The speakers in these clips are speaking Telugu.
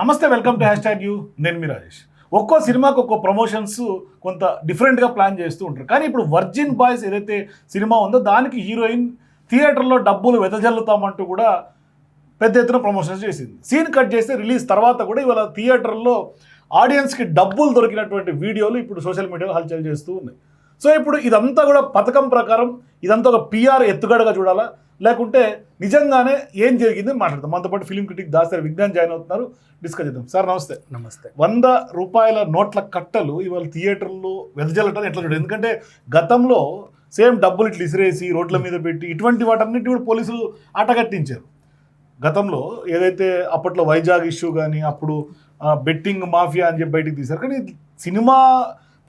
నమస్తే welcome to hash tag you నేను మీ రాజేష్. ఒక్కో సినిమాకి ఒక్కో ప్రమోషన్స్ కొంత డిఫరెంట్గా ప్లాన్ చేస్తూ ఉంటారు. కానీ ఇప్పుడు వర్జిన్ బాయ్స్ ఏదైతే సినిమా ఉందో దానికి హీరోయిన్ థియేటర్లో డబ్బులు వెదజల్లుతామంటూ కూడా పెద్ద ఎత్తున ప్రమోషన్స్ చేసింది. సీన్ కట్ చేస్తే రిలీజ్ తర్వాత కూడా ఇవాళ థియేటర్లో ఆడియన్స్కి డబ్బులు దొరికినటువంటి వీడియోలు ఇప్పుడు సోషల్ మీడియాలో హల్చల్ చేస్తూ ఉన్నాయి. సో ఇప్పుడు ఇదంతా కూడా పథకం ప్రకారం ఇదంతా ఒక పిఆర్ ఎత్తుగడగా చూడాలా? లేకుంటే నిజంగానే ఏం జరిగింది అని మాట్లాడదాం మనతో పాటు film critic Dasari Vignan join అవుతున్నారు. డిస్కస్ చేద్దాం. సార్ నమస్తే. నమస్తే. వంద రూపాయల నోట్ల కట్టలు ఇవాళ థియేటర్లో వెదజల్లటం ఎట్లా చూడండి ఎందుకంటే గతంలో సేమ్ డబ్బులు ఇట్లా ఇసిరేసి రోడ్ల మీద పెట్టి ఇటువంటి వాటన్నిటి కూడా పోలీసులు ఆటగట్టించారు గతంలో ఏదైతే అప్పట్లో వైజాగ్ ఇష్యూ కానీ అప్పుడు బెట్టింగ్ మాఫియా అని చెప్పి బయటికి తీశారు. కానీ సినిమా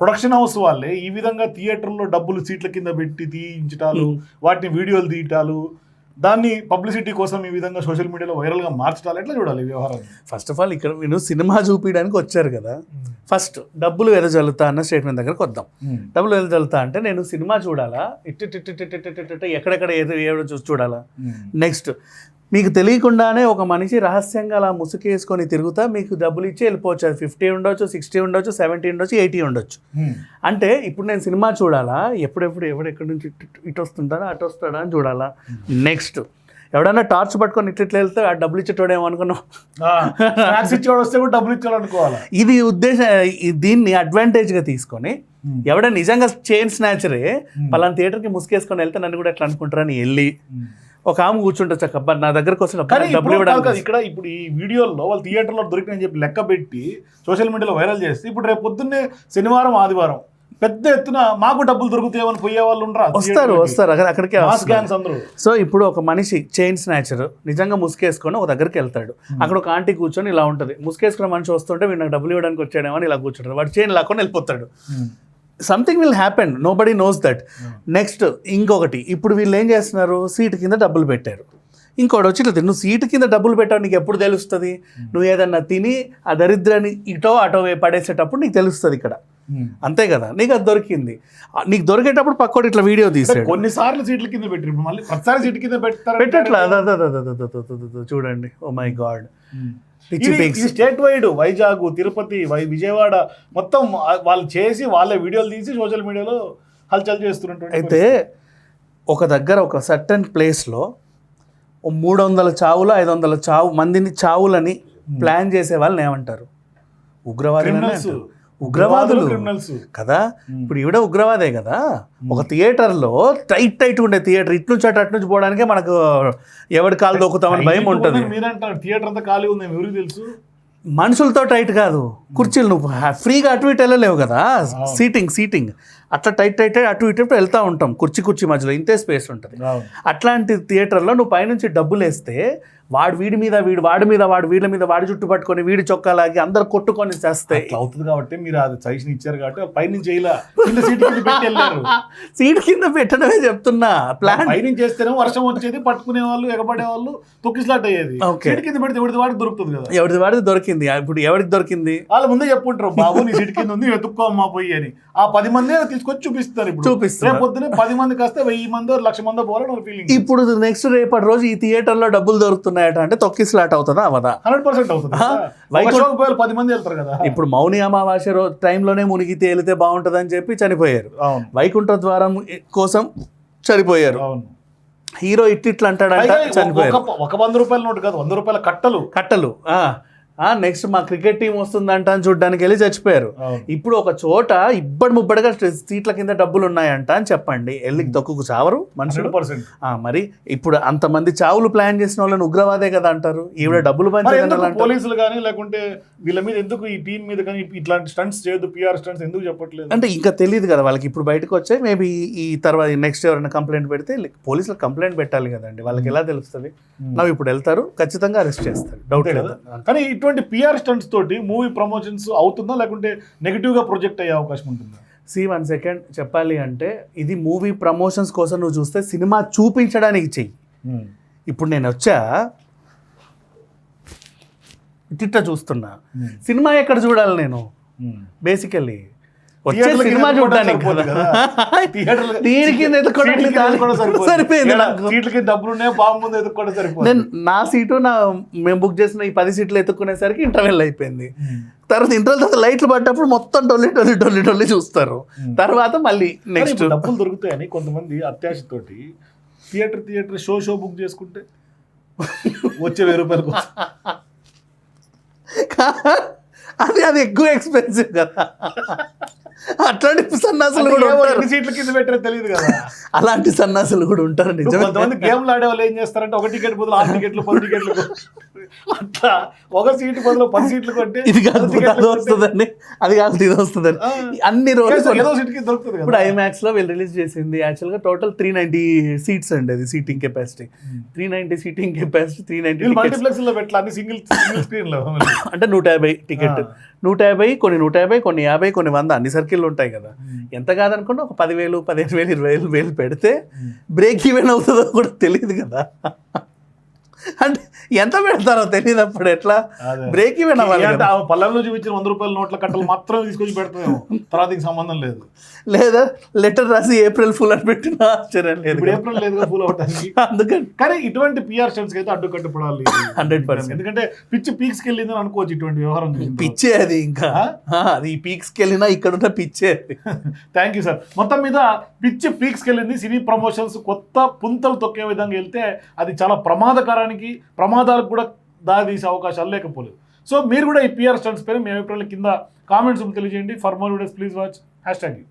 ప్రొడక్షన్ హౌస్ వాళ్ళే ఈ విధంగా థియేటర్లో డబ్బులు సీట్ల కింద పెట్టి తీయించటాలు వాటిని వీడియోలు తీయటాలు దాన్ని పబ్లిసిటీ కోసం ఈ విధంగా సోషల్ మీడియాలో వైరల్గా మార్చడాలు ఎట్లా చూడాలి ఈ వ్యవహారాన్ని? ఫస్ట్ ఆఫ్ ఆల్ ఇక్కడ నేను సినిమా చూపించడానికి వచ్చారు కదా. ఫస్ట్ డబ్బులు వెదజల్లుతా అన్న స్టేట్మెంట్ దగ్గరకు వద్దాం. డబ్బులు వెదజల్లుతా అంటే నేను సినిమా చూడాలా? ఇట్టి ఎక్కడెక్కడ ఏదో ఏదో చూసి చూడాలా? నెక్స్ట్ మీకు తెలియకుండానే ఒక మనిషి రహస్యంగా అలా ముసుకేసుకొని తిరుగుతా మీకు డబ్బులు ఇచ్చి వెళ్ళిపోవచ్చు. అది ఫిఫ్టీ ఉండొచ్చు సిక్స్టీ ఉండొచ్చు సెవెంటీ ఉండొచ్చు ఎయిటీ ఉండొచ్చు. అంటే ఇప్పుడు నేను సినిమా చూడాలా? ఎప్పుడెప్పుడు ఎవడు ఎక్కడి నుంచి ఇటు- వస్తుంటాడా అటు వస్తాడా అని చూడాలా? నెక్స్ట్ ఎవడన్నా టార్చ్ పట్టుకొని ఇట్లా ఇట్లా వెళ్తే ఆ డబ్బులు ఇచ్చేటోడేమో అనుకున్నావు స్నాక్స్ ఇచ్చేవాడు వస్తే కూడా డబ్బులు ఇచ్చేవాలనుకోవాలా ఇది ఉద్దేశం దీన్ని అడ్వాంటేజ్గా తీసుకొని ఎవడ నిజంగా చైన్ స్నాచరే పలానా థియేటర్కి ముసుకేసుకొని వెళ్తే నన్ను కూడా ఎట్లా అనుకుంటారని వెళ్ళి ఒక ఆమె కూర్చుంటే చక్క నా దగ్గరకు వస్తే డబ్బులు ఇవ్వడానికి ఇక్కడ ఇప్పుడు ఈ వీడియోల్లో వాళ్ళు థియేటర్లో దొరికినని చెప్పి లెక్క పెట్టి సోషల్ మీడియాలో వైరల్ చేస్తే ఇప్పుడు రేపు పొద్దున్నే శనివారం ఆదివారం పెద్ద ఎత్తున మాకు డబ్బులు దొరుకుతాయని పోయే వాళ్ళు ఉండరా వస్తారు వస్తారు. అక్కడ అక్కడికే. గ్యాంగ్స్ అందరూ. సో ఇప్పుడు ఒక మనిషి చైన్ స్నాచర్ నిజంగా ముసుకేసుకొని ఒక దగ్గరికి వెళ్తాడు. అక్కడ ఒక ఆంటీ కూర్చొని ఇలా ఉంటుంది. ముసుకేసుకున్న మనిషి వస్తుంటే వీడు నాకు డబ్బులు ఇవ్వడానికి వచ్చాడేమో అని ఇలా కూర్చుంటాడు. వాడు చైన్ లాక్కొని వెళ్ళిపోతాడు. Something will happen nobody knows that next ఇంకొకటి. ఇప్పుడు వీళ్ళు ఏం చేస్తున్నారు? సీట్ కింద డబ్బులు పెట్టారు. ఇంకోటి వచ్చి ఇట్లా నువ్వు సీటు కింద డబ్బులు పెట్టావు నీకు ఎప్పుడు తెలుస్తుంది? నువ్వు ఏదన్నా తిని ఆ దరిద్రాన్ని ఇటో అటో పడేసేటప్పుడు నీకు తెలుస్తుంది ఇక్కడ. Hmm. అంతే కదా? నీకు అది దొరికింది. నీకు దొరికేటప్పుడు పక్కోటి ఇట్లా వీడియో తీసాడు. కొన్నిసార్లు సీట్ల కింద పెట్టి మళ్ళీ ఒకసారి సీట్ కింద పెట్టారు పెట్టట్లేదు చూడండి. ఓ my god state wide Vizag Tirupati Vijayawada మొత్తం వాళ్ళు చేసి వాళ్ళే వీడియోలు తీసి సోషల్ మీడియాలో హల్చల్ చేస్తున్నట్టు అయితే ఒక దగ్గర ఒక సర్టన్ ప్లేస్లో మూడు వందల చావులు ఐదు వందల చావు మందిని చావులని hmm. ప్లాన్ చేసే వాళ్ళని ఏమంటారు? ఉగ్రవాదులు ఉగ్రవాదులు. క్రిమినల్స్ కదా? ఇప్పుడు ఈవిడ ఉగ్రవాదే కదా? ఒక థియేటర్లో టైట్ టైట్ ఉండే థియేటర్ ఇటు నుంచి అటు అటు నుంచి పోవడానికే మనకు ఎవరి కాలు దొక్కుతామని భయం ఉంటుంది. మీరంటారు థియేటర్ అంతా ఖాళీ ఉంది ఎవరికి తెలుసు? మనుషులతో టైట్ కాదు. కుర్చీలు నువ్వు ఫ్రీగా అటు ఇటు వెళ్ళలేవు కదా? Seating seating. అట్లా టైట్ టైట్ అటు ఇటు వెళ్తూ ఉంటాం. కుర్చీ కుర్చీ మధ్యలో ఇంతే స్పేస్ ఉంటుంది. అట్లాంటి థియేటర్లో నువ్వు పైనుంచి డబ్బులు వేస్తే వాడు వీడి మీద వీడు వాడి మీద వాడు వీళ్ళ మీద వాడి చుట్టు పట్టుకొని వీడి చొక్కా లాగి అందరు కొట్టుకొని చేస్తాయి అట్లా అవుతుంది కాబట్టి మీరు అది సజెషన్ ఇచ్చారు కాబట్టి కింద సీట్ కింద పెట్టి వెళ్ళారు. సీట్ కింద పెట్టడమే చెప్తున్నా. ప్లాన్ పైనుంచి చేస్తేనే వర్షం వచ్చేది పట్టుకునే వాళ్ళు ఎగబడే వాళ్ళు తొక్కిసలాట్ అయ్యేది. సీట్ కింద పెడితే ఎవరిది వాడికి దొరుకుతుంది కదా. ఎవరిది వాడిది దొరికింది. ఇప్పుడు ఎవరికి దొరికింది? వాళ్ళు ముందే చెప్పుంటారు బాబు నీ సీట్ కింద ఉంది వెతుక్కో అమ్మా పోయి అని. ఆ పది మంది తీసుకొచ్చి చూపిస్తారు ఇప్పుడు. చూపిస్తున్నారు. రేపు పొద్దునే పది మంది కాస్తే వెయ్యి మందో లక్ష మందో పోవాలని ఫీలింగ్ ఇప్పుడు నెక్స్ట్ రేపటి రోజు ఈ థియేటర్లో డబ్బులు దొరుకుతున్నాయట అంటే తొక్కి స్లాట్ అవుతుందా? అవదా హండ్రెడ్ పర్సెంట్ అవుతుంది. వైకుంఠ- పది మంది వెళ్తారు కదా. ఇప్పుడు మౌని అమావాస్య రోజు టైంలోనే మునిగి తేలితే బాగుంటుందని చెప్పి చనిపోయారు. వైకుంఠ ద్వారం కోసం చనిపోయారు. అవును. హీరో ఇట్ ఇట్లా అంటాడంట చనిపోయారు. ఒక ఒక వంద రూపాయల నోటు కాదు వంద రూపాయల కట్టలు. కట్టలు నెక్స్ట్ మా క్రికెట్ టీం వస్తుందంట అని చూడడానికి వెళ్ళి చచ్చిపోయారు. ఇప్పుడు ఒక చోట ఇబ్బడి ముబ్బడిగా సీట్ల కింద డబ్బులు ఉన్నాయంట అని చెప్పండి. వెళ్ళి తొక్కుకు చావరు మనుషులు. మరి ఇప్పుడు అంతమంది చావులు ప్లాన్ చేసిన వాళ్ళని ఉగ్రవాదే కదా అంటారు. ఈవిడ డబ్బులు పోలీసులు కానీ లేకుంటే వీళ్ళ మీద ఎందుకు ఈ టీం మీద కానీ ఇట్లాంటి స్టంట్స్ చేయొద్దు పిఆర్ స్టంట్స్ ఎందుకు చెప్పట్లేదు? అంటే ఇంకా తెలియదు కదా వాళ్ళకి. ఇప్పుడు బయటకు వచ్చాయి మేబీ ఈ తర్వాత నెక్స్ట్ ఎవరైనా కంప్లైంట్ పెడితే పోలీసులు కంప్లైంట్ పెట్టాలి కదండి. వాళ్ళకి ఎలా తెలుస్తుంది? నవ్వు ఇప్పుడు వెళ్తారు ఖచ్చితంగా అరెస్ట్ చేస్తారు. డౌట్ లేదు. కానీ ఇటువంటి పిఆర్ స్టంట్స్ తోటి మూవీ ప్రమోషన్స్ అవుతుందా? లేకుంటే నెగిటివ్గా ప్రొజెక్ట్ అయ్యే అవకాశం ఉంటుందా? సి వన్ సెకండ్ చెప్పాలి అంటే ఇది మూవీ ప్రమోషన్స్ కోసం నువ్వు చూస్తే సినిమా చూపించడానికి చెయ్యి. ఇప్పుడు నేను వచ్చా ఇట్ట చూస్తున్నా. సినిమా ఎక్కడ చూడాలి నేను? బేసికల్లీ వచ్చే సినిమా చూడడానికి. సరిపోయింది. సీట్లకి డబ్బులు బాంబు ముందు ఎదుర్కోవడం సరిపోదు. నేను నా సీటు నా మేము బుక్ చేసిన ఈ పది సీట్లు ఎత్తుక్కునేసరికి ఇంటర్వెల్ అయిపోయింది. తర్వాత ఇంటర్వెల్ తర్వాత లైట్లు పడ్డప్పుడు మొత్తం డొల్లి డొల్లి డొల్లి డొల్లి చూస్తారు. తర్వాత మళ్ళీ నెక్స్ట్. డబ్బులు దొరుకుతాయని కొంతమంది అత్యాశతోటి theatre theatre show show book చేసుకుంటే వచ్చే వెయ్యి రూపాయల అది అది ఎక్కువ ఎక్స్పెన్సివ్ కదా. అట్లాంటి సన్నాసులు కూడా ఉంటారు. సీట్ల కింద పెట్టారో తెలియదు కదా. అలాంటి సన్నాసులు కూడా ఉంటారు నిజమే. కొంతమంది గేమ్లు ఆడే వాళ్ళు ఏం చేస్తారంటే ఒక టికెట్ బదులు ఆరు టికెట్లు పది టికెట్లు అట్లా ఒక సీటు బదులు పది సీట్లు కొంటే ఇది కాదు అది వస్తుందని అది కాదు ఇది వస్తుందని ఆ. అన్ని రోజులు ఏదో సీట్కి దొరుకుతుంది ఇప్పుడు ఐమాక్స్లో వీళ్ళు రిలీజ్ చేసింది యాక్చువల్గా టోటల్ త్రీ నైన్టీ సీట్స్ అండి అది seating capacity three ninety seating capacity three ninety మల్టీప్లెక్స్లో పెట్టాలి సింగిల్ సింగిల్ స్క్రీన్లో. అంటే నూట యాభై టికెట్. నూట యాభై కొన్ని నూట యాభై కొన్ని యాభై కొన్ని వంద అన్ని సర్కిల్ ఉంటాయి కదా. ఎంత కాదనుకుంటే ఒక పదివేలు పదిహేను వేలు ఇరవై వేలు వేలు పెడితే బ్రేక్ ఈవెన్ అవుతుందో కూడా తెలియదు కదా. అంటే ఎంత పెడతారో తెలియదు అప్పుడు ఎట్లా. బ్రేక్ ఈవెన్ అవ్వాలి పల్లెల్లో చూపించిన వంద రూపాయల నోట్ల కట్టలు మాత్రం తీసుకొచ్చి పెడతామేమో. తర్వాత సంబంధం లేదు. లేదా లెటర్ రాసి ఏప్రిల్ ఫుల్ అని పెట్టిన ఆశ్చర్యం లేదు ఇప్పుడు. ఏప్రిల్ లేదు ఫుల్ అవటానికి అందుకని. కానీ ఇటువంటి పిఆర్ స్టెంట్స్ అయితే అడ్డుకట్టు పడాలి 100%. ఎందుకంటే పిచ్చి పీక్స్కి వెళ్ళిందని అనుకోవచ్చు ఇటువంటి వ్యవహారం. పిచ్చే అది ఇంకా. అది ఈ పీక్స్కి వెళ్ళినా ఇక్కడ ఉన్న పిచ్చే థ్యాంక్ యూ సార్ మొత్తం మీద పిచ్చి పీక్స్కి వెళ్ళింది సినీ ప్రమోషన్స్ కొత్త పుంతలు తొక్కే విధంగా వెళ్తే అది చాలా ప్రమాదకరానికి ప్రమాదాలకు కూడా దారితీసే అవకాశాలు లేకపోలేదు. సో మీరు కూడా ఈ పిఆర్ స్టంట్స్ పైన మీ అభిప్రాయాల కింద కామెంట్స్ తెలియజేయండి. For more videos please watch hash tag you